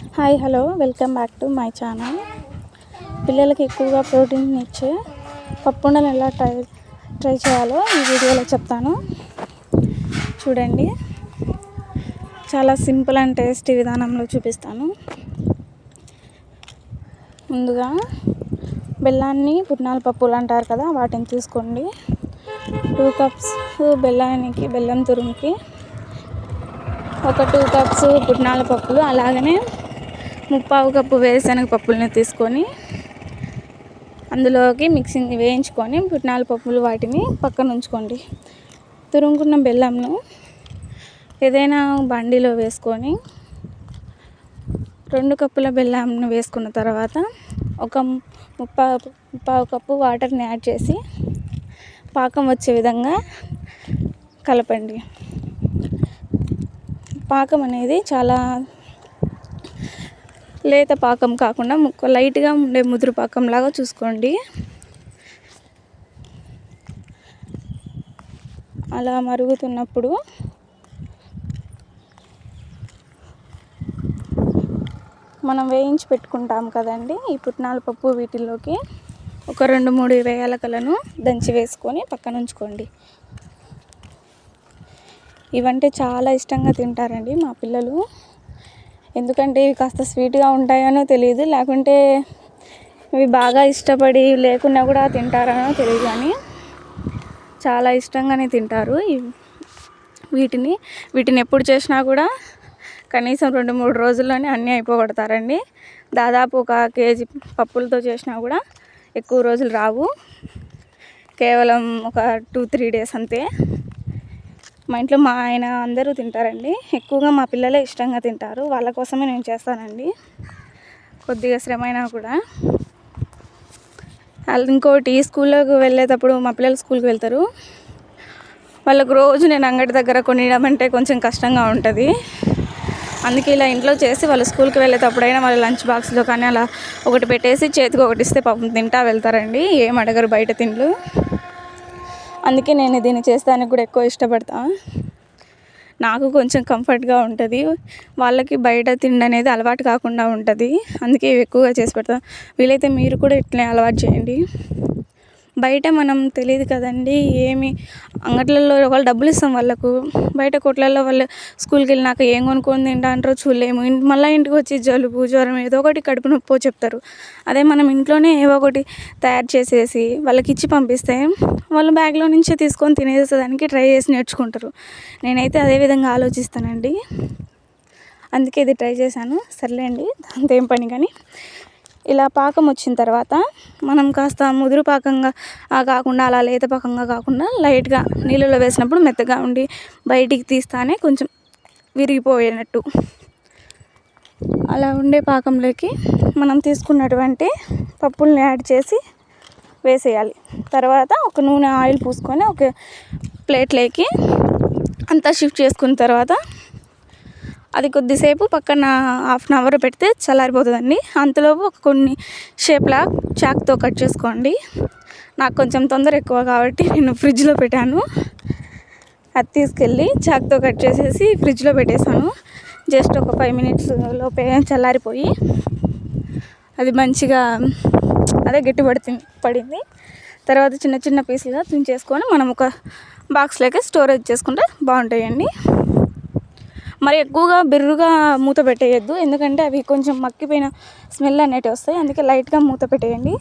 Hi hello. Welcome back to my channel. పిల్లలకి ఎక్కువగా protein ఇచ్చే పప్పుండలు ఎలా ట్రై ట్రై చేయాలో ఈ వీడియోలో చెప్తాను. చూడండి. చాలా సింపుల్ అండ్ టేస్టీ విధానంలో చూపిస్తాను. ముందుగా బెల్లాన్ని పుట్నాల పప్పులు అంటారు కదా వాటిని తీసుకోండి. టూ కప్స్ బెల్లానికి బెల్లం తురుముకి ఒక టూ కప్స్ పుట్నాల పప్పులు అలాగనే ముప్పావు కప్పు వేరుశనగ పప్పులను తీసుకొని అందులోకి మిక్సింగ్ వేయించుకొని పుట్నాల పప్పులు వాటిని పక్కన ఉంచుకోండి. తురుముకున్న బెల్లంను ఏదైనా బండిలో వేసుకొని రెండు కప్పుల బెల్లంను వేసుకున్న తర్వాత ఒక ముప్పా ముప్పావు కప్పు వాటర్ని యాడ్ చేసి పాకం వచ్చే విధంగా కలపండి. పాకం అనేది చాలా లేత పాకం కాకుండా ముక్క లైట్గా ఉండే ముదురు పాకం లాగా చూసుకోండి. అలా మరుగుతున్నప్పుడు మనం వేయించి పెట్టుకుంటాం కదండి ఈ పుట్నాల పప్పు వీటిల్లోకి. ఒక రెండు మూడు వేయాలకలను దంచి వేసుకొని పక్కన ఉంచుకోండి. ఇవంటే చాలా ఇష్టంగా తింటారండి మా పిల్లలు. ఎందుకంటే ఇవి కాస్త స్వీట్గా ఉంటాయనో తెలియదు లేకుంటే ఇవి బాగా ఇష్టపడి లేకున్నా కూడా తింటారనో తెలియదు కానీ చాలా ఇష్టంగానే తింటారు వీటిని. వీటిని ఎప్పుడు చేసినా కూడా కనీసం రెండు మూడు రోజుల్లోనే అన్నీ అయిపోగొడతారండి. దాదాపు ఒక కేజీ పప్పులతో చేసినా కూడా ఎక్కువ రోజులు రావు. కేవలం ఒక టూ త్రీ డేస్ అంతే. మా ఇంట్లో మా ఆయన అందరూ తింటారండి. ఎక్కువగా మా పిల్లలే ఇష్టంగా తింటారు. వాళ్ళ కోసమే నేను చేస్తానండి. కొద్దిగా శ్రమ అయినా కూడా. ఇంకోటి స్కూల్లోకి వెళ్ళేటప్పుడు మా పిల్లలు స్కూల్కి వెళ్తారు. వాళ్ళకు రోజు నేను అంగడి దగ్గర కొనియడం అంటే కొంచెం కష్టంగా ఉంటుంది. అందుకే ఇలా ఇంట్లో చేసి వాళ్ళు స్కూల్కి వెళ్ళేటప్పుడైనా వాళ్ళ లంచ్ బాక్స్లో కానీ అలా ఒకటి పెట్టేసి చేతికి ఒకటి ఇస్తే పాపం తింటా వెళ్తారండి. ఏం అడగరు బయట తిండ్లు. అందుకే నేను దీన్ని చేస్తానికి కూడా ఎక్కువ ఇష్టపడతాను నాకు కొంచెం కంఫర్ట్గా ఉంటుంది. వాళ్ళకి బయట తిండి అనేది అలవాటు కాకుండా ఉంటుంది. అందుకే ఎక్కువగా చేసి పెడతాను వీలైతే మీరు కూడా ఇట్లనే అలవాటు చేయండి. బయట మనం తెలియదు కదండి ఏమి అంగట్లలో వాళ్ళు డబ్బులు ఇస్తాం వాళ్ళకు బయట కొట్లలో వాళ్ళు స్కూల్కి వెళ్ళినాక ఏం కొనుక్కొని తింటా అంటారో చూడలేము మళ్ళీ ఇంటికి వచ్చి జలుబు జ్వరం ఏదో ఒకటి కడుపు నొప్పో చెప్తారు. అదే మనం ఇంట్లోనే ఏవో ఒకటి తయారు చేసేసి వాళ్ళకి ఇచ్చి పంపిస్తే వాళ్ళు బ్యాగ్లో నుంచే తీసుకొని తినేసేదానికి ట్రై చేసి నేర్చుకుంటారు. నేనైతే అదే విధంగా ఆలోచిస్తానండి. అందుకే ఇది ట్రై చేశాను. సర్లేండి దాంతో పని కానీ. ఇలా పాకం వచ్చిన తర్వాత మనం కాస్త ముదురు పాకంగా కాకుండా అలా లేత పాకంగా కాకుండా లైట్గా నీళ్ళలో వేసినప్పుడు మెత్తగా ఉండి బయటికి తీస్తానే కొంచెం విరిగిపోయినట్టు అలా ఉండే పాకంలోకి మనం తీసుకున్నటువంటి పప్పుల్ని యాడ్ చేసి వేసేయాలి. తర్వాత ఒక నూనె ఆయిల్ పూసుకొని ఒక ప్లేట్లోకి అంతా షిఫ్ట్ చేసుకున్న తర్వాత అది కొద్దిసేపు పక్కన హాఫ్ అన్ అవర్ పెడితే చల్లారిపోతుందండి. అంతలోపు కొన్ని షేప్లా చాక్తో కట్ చేసుకోండి. నాకు కొంచెం తొందర ఎక్కువ కాబట్టి నేను ఫ్రిడ్జ్లో పెట్టాను. అది తీసుకెళ్ళి చాక్తో కట్ చేసేసి ఫ్రిడ్జ్లో పెట్టేశాను. జస్ట్ ఒక ఫైవ్ మినిట్స్ లోపే చల్లారిపోయి అది మంచిగా అదే గట్టి పడుతుంది పడింది. తర్వాత చిన్న చిన్న పీసులుగా చేసుకొని మనం ఒక బాక్స్లోకి స్టోరేజ్ చేసుకుంటే బాగుంటాయండి. మరి ఎక్కువగా బిర్రుగా మూత పెట్టేయద్దు. ఎందుకంటే అవి కొంచెం మక్కిపోయిన స్మెల్ అనేటివి వస్తాయి. అందుకే లైట్గా మూత పెట్టేయండి.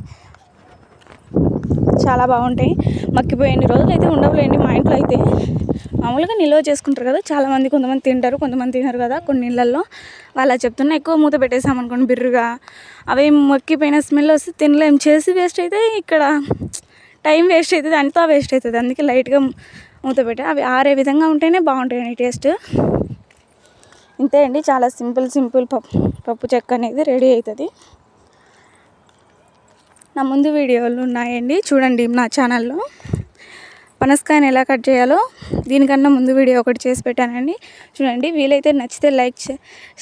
చాలా బాగుంటాయి. మక్కిపోయిన రోజులు అయితే ఉండవులేండి మా ఇంట్లో అయితే. మామూలుగా నిల్వ చేసుకుంటారు కదా. చాలామంది కొంతమంది తింటారు కొంతమంది తినరు కదా కొన్ని నీళ్ళల్లో అలా చెప్తున్నా ఎక్కువ మూత పెట్టేసామనుకోండి బిర్రుగా. అవి మక్కిపోయిన స్మెల్ వస్తే తినలేం. చేసి వేస్ట్ అయితే ఇక్కడ టైం వేస్ట్ అవుతుంది అంతా వేస్ట్ అవుతుంది. అందుకే లైట్గా మూత పెట్టే అవి ఆరే విధంగా ఉంటేనే బాగుంటాయండి టేస్ట్. ఇంతే అండి. చాలా సింపుల్ సింపుల్ పప్పు పప్పు చెక్క అనేది రెడీ అవుతుంది నా ముందు వీడియోలు ఉన్నాయండి. చూడండి నా ఛానల్లో. పనసకాయని ఎలా కట్ చేయాలో దీనికన్నా ముందు వీడియో ఒకటి చేసి పెట్టానండి. చూడండి వీలైతే నచ్చితే లైక్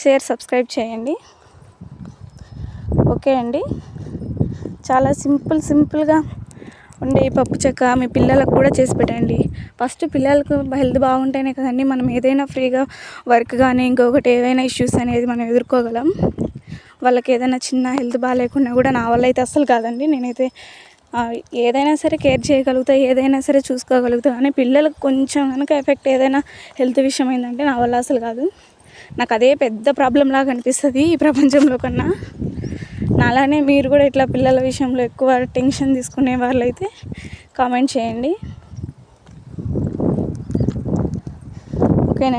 షేర్ సబ్స్క్రైబ్ చేయండి. ఓకే అండి. చాలా సింపుల్ సింపుల్గా ఉండే పప్పు చెక్క మీ పిల్లలకు కూడా చేసి పెట్టండి. ఫస్ట్ పిల్లలకు హెల్త్ బాగుంటేనే కదండి మనం ఏదైనా ఫ్రీగా వర్క్ కానీ ఇంకొకటి ఏదైనా ఇష్యూస్ అనేది మనం ఎదుర్కోగలం. వాళ్ళకి ఏదైనా చిన్న హెల్త్ బాగాలేకున్నా కూడా నా వల్ల అయితే అస్సలు కాదండి. నేనైతే ఏదైనా సరే కేర్ చేయగలుగుతా ఏదైనా సరే చూసుకోగలుగుతా. కానీ పిల్లలకు కొంచెం కనుక ఎఫెక్ట్ ఏదైనా హెల్త్ విషయం ఏంటంటే నా వల్ల అసలు కాదు. నాకు అదే పెద్ద ప్రాబ్లం లాగా అనిపిస్తుంది ఈ ప్రపంచంలో కన్నా. నాలానే మీరు కూడా ఇట్లా పిల్లల విషయంలో ఎక్కువ టెన్షన్ తీసుకునే వాళ్ళైతే కామెంట్ చేయండి. ఓకేనండి